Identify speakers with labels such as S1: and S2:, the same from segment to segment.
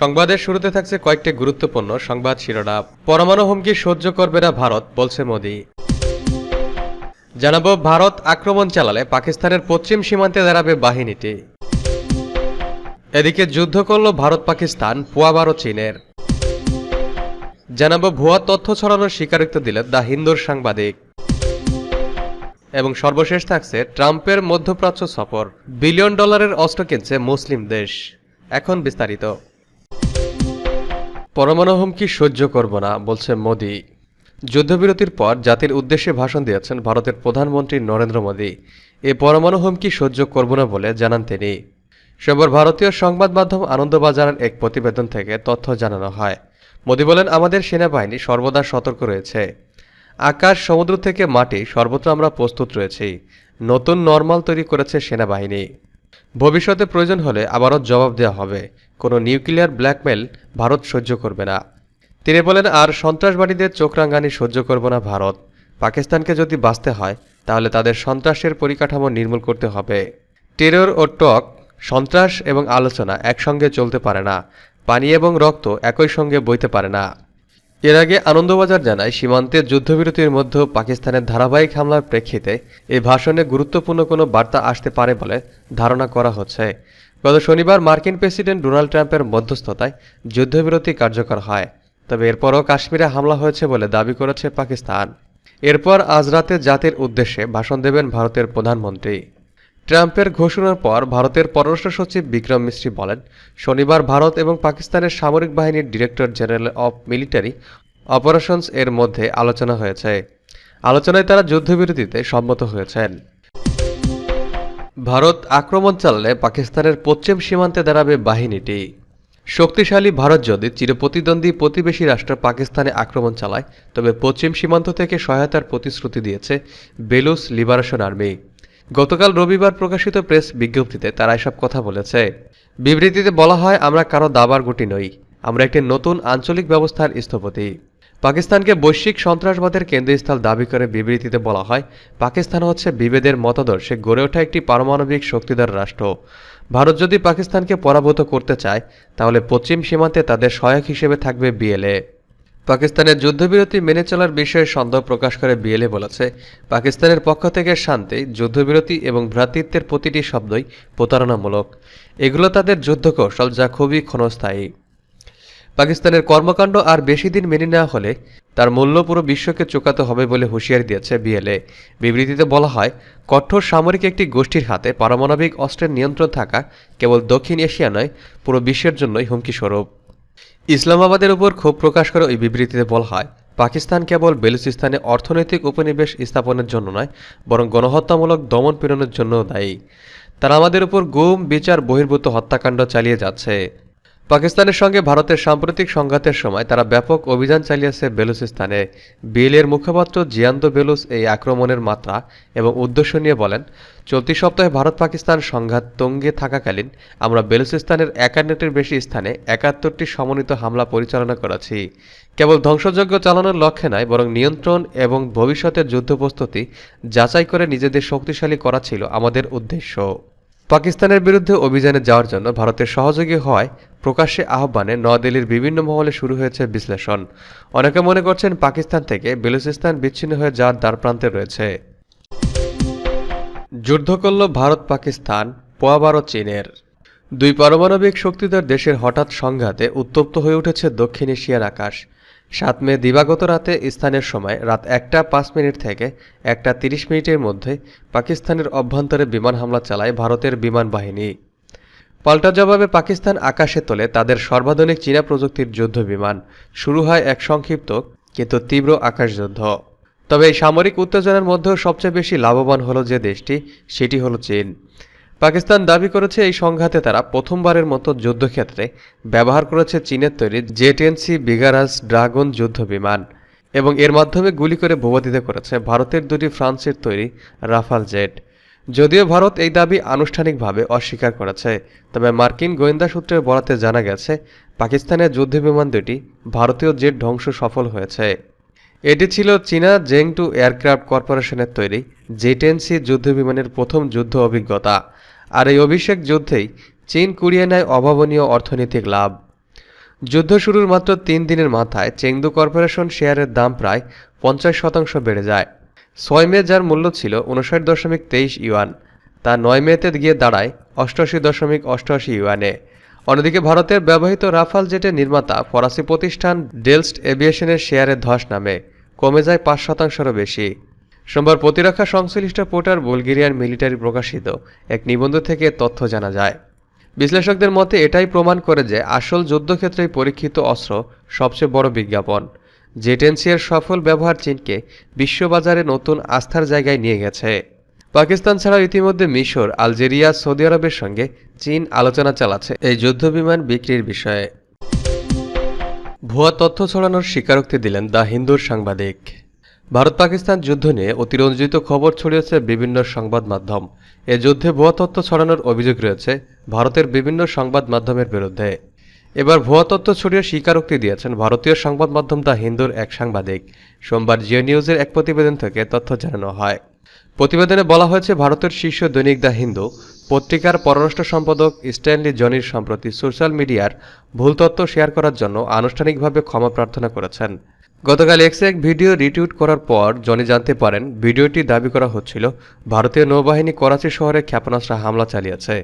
S1: সংবাদের শুরুতে থাকছে কয়েকটি গুরুত্বপূর্ণ সংবাদ শিরোনাম। পরমাণু হুমকি সহ্য করবে না ভারত, বলছে মোদি। জানাব, ভারত আক্রমণ চালালে পাকিস্তানের পশ্চিম সীমান্তে দাঁড়াবে বাহিনীটি। এদিকে যুদ্ধ করল ভারত, পাকিস্তান পুয়াবারও চীনের। জানাব, ভুয়া তথ্য ছড়ানোর স্বীকারোক্ত দিলেন দ্য হিন্দুর সাংবাদিক। এবং সর্বশেষ থাকছে, ট্রাম্পের মধ্যপ্রাচ্য সফর। বিলিয়ন ডলারের অস্ত্র কিনছে মুসলিম দেশ। এখন বিস্তারিত। পরমাণু হুমকি সহ্য করব না, বলছে মোদি। যুদ্ধবিরতির পর জাতির উদ্দেশ্যে ভাষণ দিয়েছেন ভারতের প্রধানমন্ত্রী নরেন্দ্র মোদি। এ পরমাণু হুমকি সহ্য করব না বলে জানান তিনি। সোমবার ভারতীয় সংবাদ মাধ্যম আনন্দবাজারের এক প্রতিবেদন থেকে তথ্য জানানো হয়। মোদি বলেন, আমাদের সেনাবাহিনী সর্বদা সতর্ক রয়েছে। আকাশ, সমুদ্র থেকে মাটি, সর্বত্র আমরা প্রস্তুত রয়েছি। নতুন নর্মাল তৈরি করেছে সেনাবাহিনী। ভবিষ্যতে প্রয়োজন হলে আবারও জবাব দেওয়া হবে। কোনো নিউক্লিয়ার ব্ল্যাকমেল ভারত সহ্য করবে না। তিনি বলেন, আর সন্ত্রাসবাদীদের চোখ রাঙানি সহ্য করবে না ভারত। পাকিস্তানকে যদি বাঁচতে হয়, তাহলে তাদের সন্ত্রাসের পরিকাঠামো নির্মূল করতে হবে। টেরর ও টক, সন্ত্রাস এবং আলোচনা একসঙ্গে চলতে পারে না। পানি এবং রক্ত একই সঙ্গে বইতে পারে না। এর আগে আনন্দবাজার জানায় সীমান্তে যুদ্ধবিরতির মধ্যে পাকিস্তানের ধারাবাহিক হামলার প্রেক্ষিতে এই ভাষণে গুরুত্বপূর্ণ কোনো বার্তা আসতে পারে বলে ধারণা করা হচ্ছে। গত শনিবার মার্কিন প্রেসিডেন্ট ডোনাল্ড ট্রাম্পের মধ্যস্থতায় যুদ্ধবিরতি কার্যকর হয়। তবে এরপরও কাশ্মীরে হামলা হয়েছে বলে দাবি করেছে পাকিস্তান। এরপর আজ রাতে জাতির উদ্দেশ্যে ভাষণ দেবেন ভারতের প্রধানমন্ত্রী। ট্রাম্পের ঘোষণার পর ভারতের পররাষ্ট্র সচিব বিক্রম মিশ্রি বলেন, শনিবার ভারত এবং পাকিস্তানের সামরিক বাহিনীর director general of military operations এর মধ্যে আলোচনা হয়েছে। আলোচনায় তারা যুদ্ধবিরতিতে সম্মত হয়েছেন। ভারত আক্রমণ চালালে পাকিস্তানের পশ্চিম সীমান্তে দাঁড়াবে বাহিনীটি। শক্তিশালী ভারত যদি চিরপ্রতিদ্বন্দ্বী প্রতিবেশী রাষ্ট্র পাকিস্তানে আক্রমণ চালায়, তবে পশ্চিম সীমান্ত থেকে সহায়তার প্রতিশ্রুতি দিয়েছে বেলুস লিবারেশন আর্মি। গতকাল রবিবার প্রকাশিত প্রেস বিজ্ঞপ্তিতে তারা এসব কথা বলেছে। বিবৃতিতে বলা হয়, আমরা কারও দাবার গুটি নই, আমরা একটি নতুন আঞ্চলিক ব্যবস্থার স্থপতি। পাকিস্তানকে বৈশ্বিক সন্ত্রাসবাদের কেন্দ্রস্থল দাবি করে বিবৃতিতে বলা হয়, পাকিস্তান হচ্ছে বিভেদের মতাদর্শে গড়ে ওঠা একটি পারমাণবিক শক্তিধর রাষ্ট্র। ভারত যদি পাকিস্তানকে পরাভূত করতে চায়, তাহলে পশ্চিম সীমান্তে তাদের সহায়ক হিসেবে থাকবে বিএলএ। পাকিস্তানের যুদ্ধবিরতি মেনে চলার বিষয়ে সন্দেহ প্রকাশ করে বিএলএ বলেছে, পাকিস্তানের পক্ষ থেকে শান্তি, যুদ্ধবিরতি এবং ভ্রাতৃত্বের প্রতিটি শব্দই প্রতারণামূলক। এগুলো তাদের যুদ্ধ কৌশল যা খুবই ক্ষণস্থায়ী। পাকিস্তানের কর্মকাণ্ড আর বেশি দিন মেনে নেওয়া হলে তার মূল্য পুরো বিশ্বকে চোকাতে হবে বলে হুঁশিয়ারি দিয়েছে বিএলএ। বিবৃতিতে বলা হয়, কঠোর সামরিক একটি গোষ্ঠীর হাতে পারমাণবিক অস্ত্রের নিয়ন্ত্রণ থাকা কেবল দক্ষিণ এশিয়া নয়, পুরো বিশ্বের জন্যই হুমকি স্বরূপ ইসলামাবাদের উপর ক্ষোভ প্রকাশ করে ওই বিবৃতিতে বলা হয়, পাকিস্তান কেবল বেলুচিস্তানে অর্থনৈতিক উপনিবেশ স্থাপনের জন্য নয়, বরং গণহত্যামূলক দমন পীড়নের জন্য দায়ী। তারা আমাদের উপর গুম, বিচার, বহির্ভূত হত্যাকাণ্ড চালিয়ে যাচ্ছে। পাকিস্তানের সঙ্গে ভারতের সাম্প্রতিক সংঘাতের সময় তারা ব্যাপক অভিযান চালিয়েছে বেলুচিস্তানে। বিলের মুখপাত্র জিয়ান্ত বেলুস এই আক্রমণের মাত্রা এবং উদ্দেশ্য নিয়ে বলেন, চলতি সপ্তাহে ভারত পাকিস্তান সংঘাত তঙ্গে থাকাকালীন আমরা বেলুচিস্তানের একান্নটির বেশি স্থানে একাত্তরটি সমন্বিত হামলা পরিচালনা করেছি। কেবল ধ্বংসযজ্ঞ চালানোর লক্ষ্যে নয়, বরং নিয়ন্ত্রণ এবং ভবিষ্যতের যুদ্ধ প্রস্তুতি যাচাই করে নিজেদের শক্তিশালী করা ছিল আমাদের উদ্দেশ্য। পাকিস্তানের বিরুদ্ধে অভিযানে যাওয়ার জন্য ভারতের সহযোগী হওয়ায় প্রকাশ্যে আহ্বানে নয়াদিল্লির বিভিন্ন মহলে শুরু হয়েছে বিশ্লেষণ। অনেকে মনে করছেন পাকিস্তান থেকে বেলুচিস্তান বিচ্ছিন্ন হয়ে যাওয়ার দ্বারপ্রান্তে রয়েছে। যুদ্ধ করল ভারত, পাকিস্তান পোয়াবারও চীনের। দুই পারমাণবিক শক্তিধর দেশের হঠাৎ সংঘাতে উত্তপ্ত হয়ে উঠেছে দক্ষিণ এশিয়ার আকাশ। সাত মে দিবাগত রাতে স্থানের সময় রাত একটা পাঁচ মিনিট থেকে একটা তিরিশ মিনিটের মধ্যে পাকিস্তানের অভ্যন্তরে বিমান হামলা চালায় ভারতের বিমান বাহিনী। পাল্টা জবাবে পাকিস্তান আকাশে তোলে তাদের সর্বাধুনিক চীনা প্রযুক্তির যুদ্ধ বিমান। শুরু হয় এক সংক্ষিপ্ত কিন্তু তীব্র আকাশযুদ্ধ তবে এই সামরিক উত্তেজনার মধ্যেও সবচেয়ে বেশি লাভবান হলো যে দেশটি, সেটি হলো চীন। পাকিস্তান দাবি করেছে এই সংঘাতে তারা প্রথমবারের মতো যুদ্ধক্ষেত্রে ব্যবহার করেছে চীনের তৈরি জেটেনসি বিগারাস ড্রাগন যুদ্ধ বিমান এবং এর মাধ্যমে গুলি করে ভূপাতিত করেছে ভারতের দুটি ফ্রান্সের তৈরি রাফাল জেট। যদিও ভারত এই দাবি আনুষ্ঠানিকভাবে অস্বীকার করেছে, তবে মার্কিন গোয়েন্দা সূত্রের বরাতে জানা গেছে, পাকিস্তানের যুদ্ধবিমান দুটি ভারতীয় জেট ধ্বংস সফল হয়েছে। এটি ছিল চীনা জেং টু এয়ারক্রাফট কর্পোরেশনের তৈরি জেটেনসি যুদ্ধবিমানের প্রথম যুদ্ধ অভিজ্ঞতা, আর এই অভিষেক যুদ্ধেই চীন কুড়িয়ে নেয় অভাবনীয় অর্থনৈতিক লাভ। যুদ্ধ শুরুর মাত্র তিন দিনের মাথায় চেংদু কর্পোরেশন শেয়ারের দাম প্রায় পঞ্চাশ শতাংশ বেড়ে যায়। ছয় মে যার মূল্য ছিল উনষাট দশমিক তেইশ ইউয়ান, তা নয় মেতে গিয়ে দাঁড়ায় অষ্টআশি দশমিক অষ্টআশি ইউয়ানে। অন্যদিকে ভারতের ব্যবহৃত রাফাল জেটের নির্মাতা ফরাসি প্রতিষ্ঠান ডেলস্ট এভিয়েশনের শেয়ারের ধস নামে, কমে যায় পাঁচ শতাংশেরও বেশি। সোমবার প্রতিরক্ষা সংশ্লিষ্ট পোর্টার বুলগেরিয়ান মিলিটারি প্রকাশিত এক নিবন্ধ থেকে তথ্য জানা যায়। বিশ্লেষকদের মতে এটাই প্রমাণ করে যে আসল যুদ্ধক্ষেত্রেই পরীক্ষিত অস্ত্র সবচেয়ে বড় বিজ্ঞাপন। জেটেন্সিয়ার সফল ব্যবহার চীনকে বিশ্ববাজারে নতুন আস্থার জায়গায় নিয়ে গেছে। পাকিস্তান ছাড়াও ইতিমধ্যে মিশর, আলজেরিয়া, সৌদি আরবের সঙ্গে চীন আলোচনা চালাচ্ছে এই যুদ্ধবিমান বিক্রির বিষয়ে। ভুয়া তথ্য ছড়ানোর স্বীকারোক্তি দিলেন দ্য হিন্দুর সাংবাদিক। ভারত পাকিস্তান যুদ্ধ নিয়ে অতিরঞ্জিত খবর ছড়িয়েছে বিভিন্ন সংবাদ মাধ্যম। এ যুদ্ধে ভুয়া তথ্য ছড়ানোর অভিযোগ রয়েছে ভারতের বিভিন্ন সংবাদ মাধ্যমের বিরুদ্ধে। এবার ভুয়া তথ্য ছড়িয়ে স্বীকারোক্তি দিয়েছেন ভারতীয় সংবাদ মাধ্যম দ্য হিন্দুর এক সাংবাদিক। সোমবার জিও নিউজের এক প্রতিবেদন থেকে তথ্য জানানো হয়। প্রতিবেদনে বলা হয়েছে, ভারতের শীর্ষ দৈনিক দ্য হিন্দু, পত্রিকার পররাষ্ট্র সম্পাদক স্ট্যানলি জনির সম্প্রতি সোশ্যাল মিডিয়ার ভুল তথ্য শেয়ার করার জন্য আনুষ্ঠানিকভাবে ক্ষমা প্রার্থনা করেছেন। গতকাল এক্সে এক ভিডিও রিটুইট করার পর জনি জানতে পারেন, ভিডিওটি দাবি করা হচ্ছিল, ভারতীয় নৌবাহিনী করাচি শহরে ক্ষেপণাস্ত্র হামলা চালিয়েছে,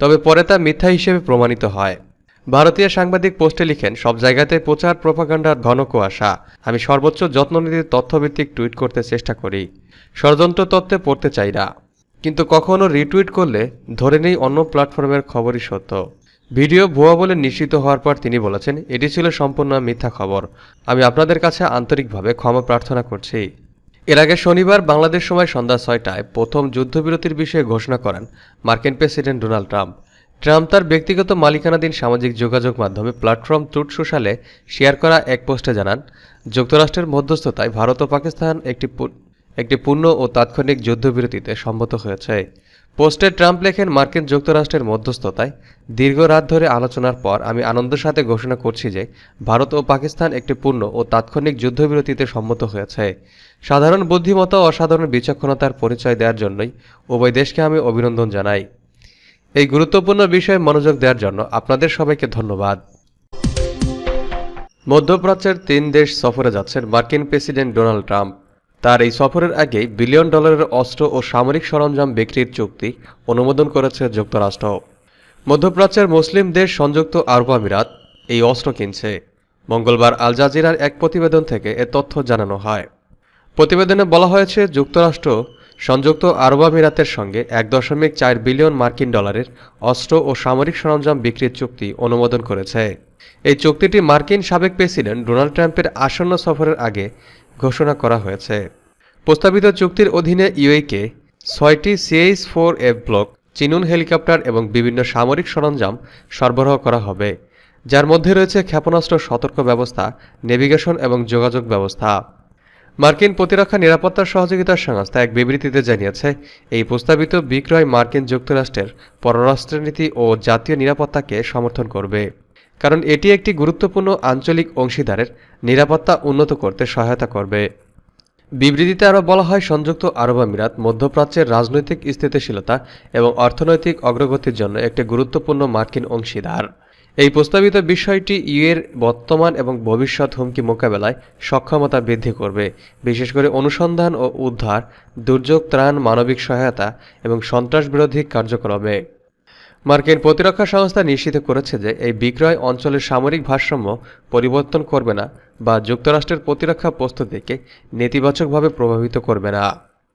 S1: তবে পরে তা মিথ্যা হিসেবে প্রমাণিত হয়। ভারতীয় সাংবাদিক পোস্টে লিখেন, সব জায়গাতে প্রচার প্রপাগান্ডার ঘন কুয়াশা। আমি সর্বোচ্চ যত্ন নিতে তথ্যভিত্তিক টুইট করতে চেষ্টা করি। ষড়যন্ত্র তত্ত্বে পড়তে চাই না। কিন্তু কখনো রিটুইট করলে ধরে নেই অন্য প্ল্যাটফর্মের খবরই সত্য। ভিডিও ভুয়া বলে নিশ্চিত হওয়ার পর তিনি বলেছেন, এটি ছিল সম্পূর্ণ মিথ্যা খবর। আমি আপনাদের কাছে আন্তরিকভাবে ক্ষমা প্রার্থনা করছি। এর আগে শনিবার বাংলাদেশ সময় সন্ধ্যা ছয়টায় প্রথম যুদ্ধবিরতির বিষয়ে ঘোষণা করেন মার্কিন প্রেসিডেন্ট ডোনাল্ড ট্রাম্প। ট্রাম্প তার ব্যক্তিগত মালিকানাধীন সামাজিক যোগাযোগ মাধ্যমে প্ল্যাটফর্ম ট্রুথ সোশ্যালে শেয়ার করা এক পোস্টে জানান, যুক্তরাষ্ট্রের মধ্যস্থতায় ভারত ও পাকিস্তান একটি একটি পূর্ণ ও তাৎক্ষণিক যুদ্ধবিরতিতে সম্মত হয়েছে। পোস্টে ট্রাম্প লেখেন, মার্কিন যুক্তরাষ্ট্রের মধ্যস্থতায় দীর্ঘ রাত ধরে আলোচনার পর আমি আনন্দের সাথে ঘোষণা করছি যে ভারত ও পাকিস্তান একটি পূর্ণ ও তাৎক্ষণিক যুদ্ধবিরতিতে সম্মত হয়েছে। সাধারণ বুদ্ধিমত্তা ও অসাধারণ বিচক্ষণতার পরিচয় দেওয়ার জন্যই উভয় দেশকে আমি অভিনন্দন জানাই। এই গুরুত্বপূর্ণ বিষয়ে মনোযোগ দেওয়ার জন্য আপনাদের সবাইকে ধন্যবাদ। মধ্যপ্রাচ্যের তিন দেশ সফরে যাচ্ছেন মার্কিন প্রেসিডেন্ট ডোনাল্ড ট্রাম্প। তার এই সফরের আগেই বিলিয়ন ডলারের অস্ত্র ও সামরিক সরঞ্জাম বিক্রির চুক্তি অনুমোদন করেছে যুক্তরাষ্ট্র। মধ্যপ্রাচ্যের মুসলিম দেশ সংযুক্ত আরব আমিরাত এই অস্ত্র কিনছে। মঙ্গলবার আল জাজিরার এক প্রতিবেদন থেকে এ তথ্য জানানো হয়। প্রতিবেদনে বলা হয়েছে, যুক্তরাষ্ট্র সংযুক্ত আরব আমিরাতের সঙ্গে এক দশমিক চার বিলিয়ন মার্কিন ডলারের অস্ত্র ও সামরিক সরঞ্জাম বিক্রির চুক্তি অনুমোদন করেছে। এই চুক্তিটি মার্কিন সাবেক প্রেসিডেন্ট ডোনাল্ড ট্রাম্পের আসন্ন সফরের আগে ঘোষণা করা হয়েছে। প্রস্তাবিত চুক্তির অধীনে ইউএকে ছয়টি CH four F block, Chinook helicopter এবং বিভিন্ন সামরিক সরঞ্জাম সরবরাহ করা হবে। যার মধ্যে রয়েছে ক্ষেপণাস্ত্র সতর্ক ব্যবস্থা, নেভিগেশন এবং যোগাযোগ ব্যবস্থা। মার্কিন প্রতিরক্ষা নিরাপত্তা সহযোগিতার সংস্থা এক বিবৃতিতে জানিয়েছে, এই প্রস্তাবিত বিক্রয় মার্কিন যুক্তরাষ্ট্রের পররাষ্ট্রনীতি ও জাতীয় নিরাপত্তাকে সমর্থন করবে। কারণ এটি একটি গুরুত্বপূর্ণ আঞ্চলিক অংশীদারের নিরাপত্তা উন্নত করতে সহায়তা করবে। বিবৃতিতে আরও বলা হয়, সংযুক্ত আরব আমিরাত মধ্যপ্রাচ্যের রাজনৈতিক স্থিতিশীলতা এবং অর্থনৈতিক অগ্রগতির জন্য একটি গুরুত্বপূর্ণ মার্কিন অংশীদার। এই প্রস্তাবিত বিষয়টি ইউএর বর্তমান এবং ভবিষ্যৎ হুমকি মোকাবেলায় সক্ষমতা বৃদ্ধি করবে, বিশেষ করে অনুসন্ধান ও উদ্ধার, দুর্যোগ, ত্রাণ, মানবিক সহায়তা এবং সন্ত্রাস বিরোধী কার্যক্রমে। মার্কিন প্রতিরক্ষা সংস্থা নিশ্চিত করেছে যে এই বিক্রয় অঞ্চলের সামরিক ভারসাম্য পরিবর্তন করবে না বা যুক্তরাষ্ট্রের প্রতিরক্ষা প্রস্তুতিকে নেতিবাচকভাবে প্রভাবিত করবে না।